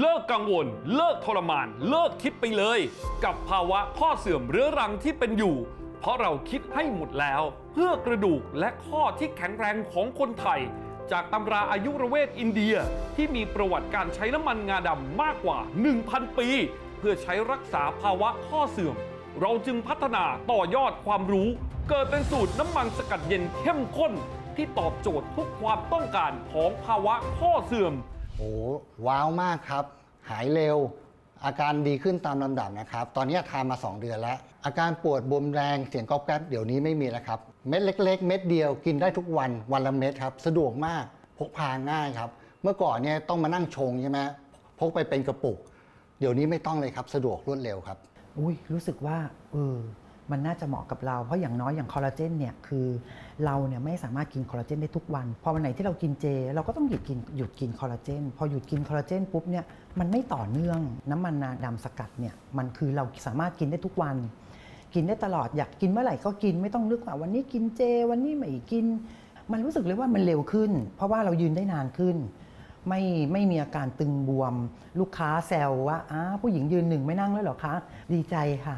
เลิกกังวล เลิกทรมาน เลิกคิดไปเลย กับภาวะข้อเสื่อมเรื้อรังที่เป็นอยู่ เพราะเราคิดให้หมดแล้ว เพื่อกระดูกและข้อที่แข็งแรงของคนไทย จากตำราอายุรเวทอินเดียที่มีประวัติการใช้น้ำมันงาดำมากกว่า 1,000 ปี เพื่อใช้รักษาภาวะข้อเสื่อม เราจึงพัฒนาต่อยอดความรู้ เกิดเป็นสูตรน้ำมันสกัดเย็นเข้มข้นที่ตอบโจทย์ทุกความต้องการของภาวะข้อเสื่อม โอ้ว้าวมากครับ หายเร็ว อาการดีขึ้นตามลำดับนะครับ ตอนนี้ทานมา 2 เดือนแล้ว อาการปวดบวมแรงเสียงก๊อบแก๊บเดี๋ยวนี้ไม่มีแล้วครับ เม็ดเล็ก ๆ เม็ดเดียวกินได้ทุกวันวันละเม็ดครับ สะดวกมากพกพาง่ายครับ เมื่อก่อนเนี่ยต้องมานั่งชงใช่ไหมพกไปเป็นกระปุก เดี๋ยวนี้ไม่ต้องเลยครับ สะดวกรวดเร็วครับ อุ้ยรู้สึกว่าเออ มันน่าจะเหมาะกับเรา เพราะอย่างน้อยอย่างคอลลาเจนเนี่ยคือเราเนี่ยไม่สามารถกินคอลลาเจนได้ทุกวัน พอวันไหนที่เรากินเจ เราก็ต้องหยุดกินหยุดกินคอลลาเจน พอหยุดกินคอลลาเจนปุ๊บเนี่ยมันไม่ต่อเนื่อง น้ำมันนาดำสกัดเนี่ยมันคือเราสามารถกินได้ทุกวัน กินได้ตลอดอยากกินเมื่อไหร่ก็กินไม่ต้องนึกว่าวันนี้กินเจ วันนี้ไม่กิน มันรู้สึกเลยว่ามันเร็วขึ้น เพราะว่าเรายืนได้นานขึ้นไม่ไม่มีอาการตึงบวม ลูกค้าแซวว่าอ้าผู้หญิงยืนหนึ่งไม่นั่งแล้วเหรอคะ ดีใจค่ะ